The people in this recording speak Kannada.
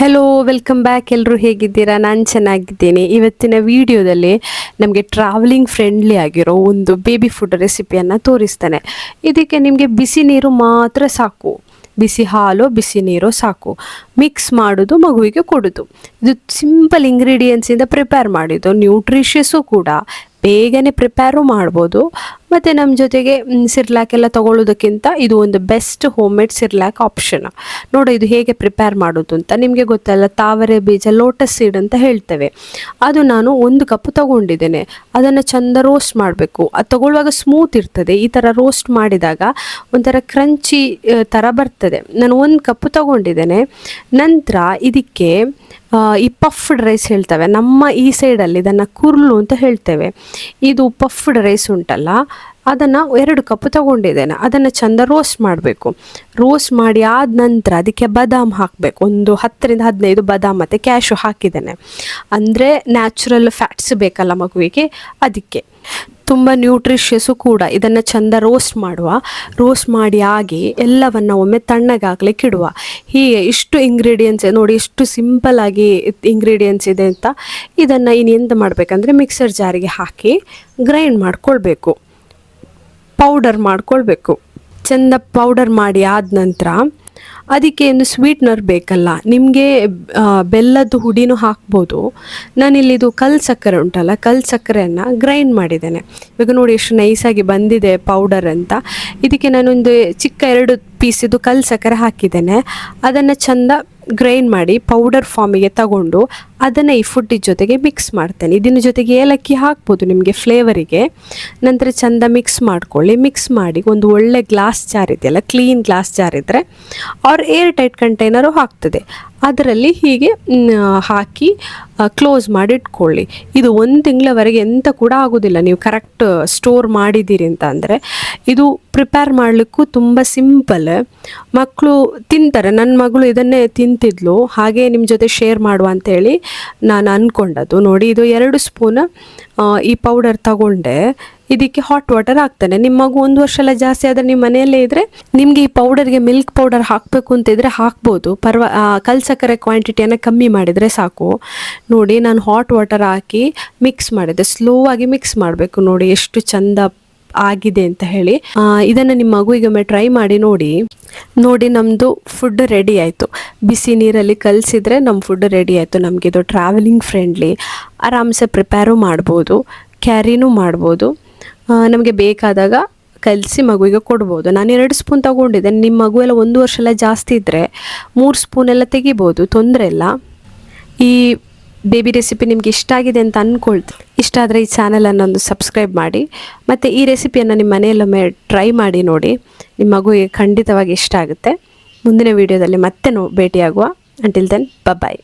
ಹೆಲೋ ವೆಲ್ಕಮ್ ಬ್ಯಾಕ್ ಎಲ್ಲರೂ ಹೇಗಿದ್ದೀರಾ? ನಾನು ಚೆನ್ನಾಗಿದ್ದೀನಿ. ಇವತ್ತಿನ ವಿಡಿಯೋದಲ್ಲಿ ನಮಗೆ ಟ್ರಾವೆಲಿಂಗ್ ಫ್ರೆಂಡ್ಲಿ ಆಗಿರೋ ಒಂದು ಬೇಬಿ ಫುಡ್ ರೆಸಿಪಿಯನ್ನು ತೋರಿಸ್ತಾನೆ. ಇದಕ್ಕೆ ನಿಮಗೆ ಬಿಸಿ ನೀರು ಮಾತ್ರ ಸಾಕು. ಬಿಸಿ ಹಾಲು, ಬಿಸಿ ನೀರು ಸಾಕು. ಮಿಕ್ಸ್ ಮಾಡೋದು, ಮಗುವಿಗೆ ಕೊಡೋದು. ಇದು ಸಿಂಪಲ್ ಇಂಗ್ರೀಡಿಯೆಂಟ್ಸಿಂದ ಪ್ರಿಪೇರ್ ಮಾಡಿದ್ದು ನ್ಯೂಟ್ರಿಷಿಯಸ್ಸು ಕೂಡ. ಬೇಗನೆ ಪ್ರಿಪೇರು ಮಾಡ್ಬೋದು. ಮತ್ತು ನಮ್ಮ ಜೊತೆಗೆ ಸಿರ್ಲಾಕ್ ಎಲ್ಲ ತಗೊಳ್ಳೋದಕ್ಕಿಂತ ಇದು ಒಂದು best home made Cerelac option ನೋಡಿ, ಇದು ಹೇಗೆ ಪ್ರಿಪೇರ್ ಮಾಡೋದು ಅಂತ. ನಿಮಗೆ ಗೊತ್ತಲ್ಲ ತಾವರೆ ಬೀಜ ಲೋಟಸ್ ಸೀಡ್ ಅಂತ ಹೇಳ್ತೇವೆ. ಅದು ನಾನು ಒಂದು ಕಪ್ ತಗೊಂಡಿದ್ದೇನೆ. ಅದನ್ನು ಚಂದ ರೋಸ್ಟ್ ಮಾಡಬೇಕು. ಅದು ತಗೊಳ್ಳುವಾಗ ಸ್ಮೂತ್ ಇರ್ತದೆ. ಈ ಥರ ರೋಸ್ಟ್ ಮಾಡಿದಾಗ ಒಂಥರ ಕ್ರಂಚಿ ಥರ ಬರ್ತದೆ. ನಾನು ಒಂದು ಕಪ್ ತಗೊಂಡಿದ್ದೇನೆ. ನಂತರ ಇದಕ್ಕೆ ಈ ಪಫ್ಡ್ ರೈಸ್ ಹೇಳ್ತೇವೆ. ನಮ್ಮ ಈ ಸೈಡಲ್ಲಿ ಇದನ್ನು ಕುರ್ಲು ಅಂತ ಹೇಳ್ತೇವೆ. ಇದು ಪಫ್ಡ್ ರೈಸ್ ಉಂಟಲ್ಲ, ಅದನ್ನು ಎರಡು ಕಪ್ ತಗೊಂಡಿದ್ದೇನೆ. ಅದನ್ನು ಚಂದ ರೋಸ್ಟ್ ಮಾಡಬೇಕು. ರೋಸ್ಟ್ ಮಾಡಿ ಆದ ನಂತರ ಅದಕ್ಕೆ ಬಾದಾಮ್ ಹಾಕಬೇಕು. ಒಂದು ಹತ್ತರಿಂದ ಹದಿನೈದು ಬಾದಾಮ್ ಮತ್ತು ಕ್ಯಾಶು ಹಾಕಿದ್ದೇನೆ. ಅಂದರೆ ನ್ಯಾಚುರಲ್ ಫ್ಯಾಟ್ಸ್ ಬೇಕಲ್ಲ ಮಗುವಿಗೆ, ಅದಕ್ಕೆ. ತುಂಬ ನ್ಯೂಟ್ರಿಷಿಯಸ್ಸು ಕೂಡ ಇದನ್ನು ಚಂದ ರೋಸ್ಟ್ ಮಾಡುವ. ರೋಸ್ಟ್ ಮಾಡಿ ಆಗಿ ಎಲ್ಲವನ್ನು ಒಮ್ಮೆ ತಣ್ಣಗಾಗಲಿಕ್ಕೆ ಇಡುವ ಹೀಗೆ ಇಷ್ಟು ಇಂಗ್ರೀಡಿಯೆಂಟ್ಸ್ ನೋಡಿ ಇಷ್ಟು ಸಿಂಪಲ್ ಆಗಿ ಇಂಗ್ರೀಡಿಯೆಂಟ್ಸ್ ಇದೆ ಅಂತ ಇದನ್ನು ಇನ್ನು ಎಂತ ಮಾಡಬೇಕಂದ್ರೆ ಮಿಕ್ಸರ್ ಜಾರಿಗೆ ಹಾಕಿ ಗ್ರೈಂಡ್ ಮಾಡ್ಕೊಳ್ಬೇಕು. ಪೌಡರ್ ಮಾಡ್ಕೊಳ್ಬೇಕು. ಚೆಂದ ಪೌಡರ್ ಮಾಡಿ ಆದ ನಂತರ ಅದಕ್ಕೆ ಏನು ಸ್ವೀಟ್ನರ್ ಬೇಕಲ್ಲ. ನಿಮಗೆ ಬೆಲ್ಲದ ಹುಡಿನೂ ಹಾಕ್ಬೋದು. ನಾನಿಲ್ಲಿ ಇದು ಕಲ್ ಸಕ್ಕರೆ ಉಂಟಲ್ಲ, ಕಲ್ ಸಕ್ಕರೆಯನ್ನು ಗ್ರೈಂಡ್ ಮಾಡಿದ್ದೇನೆ. ಇವಾಗ ನೋಡಿ ಎಷ್ಟು ನೈಸಾಗಿ ಬಂದಿದೆ ಪೌಡರ್ ಅಂತ. ಇದಕ್ಕೆ ನಾನೊಂದು ಚಿಕ್ಕ ಎರಡು ಪೀಸಿದು ಕಲ್ ಸಕ್ಕರೆ ಹಾಕಿದ್ದೇನೆ. ಅದನ್ನು ಚಂದ ಗ್ರೈಂಡ್ ಮಾಡಿ ಪೌಡರ್ ಫಾರ್ಮಿಗೆ ತಗೊಂಡು ಅದನ್ನು ಈ ಫುಡ್ಡಿ ಜೊತೆಗೆ ಮಿಕ್ಸ್ ಮಾಡ್ತೇನೆ. ಇದನ್ನ ಜೊತೆಗೆ ಏಲಕ್ಕಿ ಹಾಕ್ಬೋದು ನಿಮಗೆ ಫ್ಲೇವರಿಗೆ ನಂತರ ಚಂದ ಮಿಕ್ಸ್ ಮಾಡ್ಕೊಳ್ಳಿ. ಮಿಕ್ಸ್ ಮಾಡಿ ಒಂದು ಒಳ್ಳೆ ಗ್ಲಾಸ್ ಜಾರ್ ಇದೆಯಲ್ಲ ಕ್ಲೀನ್ ಗ್ಲಾಸ್ ಜಾರ್ ಇದ್ದರೆ ಅವ್ರ ಏರ್ ಟೈಟ್ ಕಂಟೈನರು ಹಾಕ್ತದೆ. ಅದರಲ್ಲಿ ಹೀಗೆ ಹಾಕಿ ಕ್ಲೋಸ್ ಮಾಡಿ ಇಟ್ಕೊಳ್ಳಿ. ಇದು ಒಂದು ತಿಂಗಳವರೆಗೆ ಎಂತ ಕೂಡ ಆಗೋದಿಲ್ಲ. ನೀವು ಕರೆಕ್ಟ್ ಸ್ಟೋರ್ ಮಾಡಿದ್ದೀರಿ ಅಂತ ಅಂದರೆ, ಇದು ಪ್ರಿಪೇರ್ ಮಾಡಲಿಕ್ಕೂ ತುಂಬ ಸಿಂಪಲ್ ಮಕ್ಕಳು ತಿಂತಾರೆ. ನನ್ನ ಮಗಳು ಇದನ್ನೇ ತಿಂತಿದ್ಲು. ಹಾಗೆ ನಿಮ್ಮ ಜೊತೆ ಶೇರ್ ಮಾಡುವ ಅಂತೇಳಿ ನಾನು ಅಂದ್ಕೊಂಡದ್ದು ನೋಡಿ, ಇದು ಎರಡು ಸ್ಪೂನ್ ಈ ಪೌಡರ್ ತಗೊಂಡೆ. ಇದಕ್ಕೆ ಹಾಟ್ ವಾಟರ್ ಹಾಕ್ತಾನೆ. ನಿಮ್ಮ ಮಗು ಒಂದು ವರ್ಷ ಎಲ್ಲ ಜಾಸ್ತಿ ಆದರೆ ನಿಮ್ಮ ಮನೆಯಲ್ಲೇ ಇದ್ರೆ ನಿಮಗೆ ಈ ಪೌಡರ್ಗೆ ಮಿಲ್ಕ್ ಪೌಡರ್ ಹಾಕಬೇಕು ಅಂತ ಇದ್ರೆ ಹಾಕ್ಬೋದು. ಪರ್ವ ಕಲ್ಸಕ್ಕರೆ ಕಲ್ ಸಕ್ಕರೆ ಕ್ವಾಂಟಿಟಿಯನ್ನು ಕಮ್ಮಿ ಮಾಡಿದರೆ ಸಾಕು. ನೋಡಿ, ನಾನು ಹಾಟ್ ವಾಟರ್ ಹಾಕಿ ಮಿಕ್ಸ್ ಮಾಡಿದೆ. ಸ್ಲೋ ಆಗಿ ಮಿಕ್ಸ್ ಮಾಡಬೇಕು. ನೋಡಿ, ಎಷ್ಟು ಚಂದ ಆಗಿದೆ ಅಂತ ಹೇಳಿ. ಇದನ್ನು ನಿಮ್ಮ ಮಗುವಿಗೆ ಒಮ್ಮೆ ಟ್ರೈ ಮಾಡಿ ನೋಡಿ. ನೋಡಿ ನಮ್ಮದು ಫುಡ್ ರೆಡಿ ಆಯಿತು. ಬಿಸಿ ನೀರಲ್ಲಿ ಕಲಸಿದ್ರೆ ನಮ್ಮ ಫುಡ್ ರೆಡಿ ಆಯಿತು. ನಮಗಿದು ಟ್ರಾವೆಲಿಂಗ್ ಫ್ರೆಂಡ್ಲಿ ಆರಾಮ್ಸೆ ಪ್ರಿಪೇರು ಮಾಡ್ಬೋದು. ಕ್ಯಾರಿನೂ ಮಾಡ್ಬೋದು. ನಮಗೆ ಬೇಕಾದಾಗ ಕಲಸಿ ಮಗುವಿಗೆ ಕೊಡ್ಬೋದು. ನಾನು ಎರಡು ಸ್ಪೂನ್ ತಗೊಂಡಿದ್ದೆ. ನಿಮ್ಮ ಮಗು ಎಲ್ಲ ಒಂದು ವರ್ಷ ಎಲ್ಲ ಜಾಸ್ತಿ ಇದ್ದರೆ ಮೂರು ಸ್ಪೂನ್ ಎಲ್ಲ ತೆಗಿಬೋದು. ತೊಂದರೆ ಇಲ್ಲ. ಈ ಬೇಬಿ ರೆಸಿಪಿ ನಿಮ್ಗೆ ಇಷ್ಟ ಆಗಿದೆ ಅಂತ ಅಂದ್ಕೊಳ್ತು ಇಷ್ಟ ಆದರೆ ಈ ಚಾನಲನ್ನು ಒಂದು ಸಬ್ಸ್ಕ್ರೈಬ್ ಮಾಡಿ. ಮತ್ತು ಈ ರೆಸಿಪಿಯನ್ನು ನಿಮ್ಮ ಮನೆಯಲ್ಲೊಮ್ಮೆ ಟ್ರೈ ಮಾಡಿ ನೋಡಿ. ನಿಮ್ಮ ಮಗುವಿಗೆ ಖಂಡಿತವಾಗಿ ಇಷ್ಟ ಆಗುತ್ತೆ. ಮುಂದಿನ ವೀಡಿಯೋದಲ್ಲಿ ಮತ್ತೆ ನೋ ಭೇಟಿಯಾಗುವ. Until then bye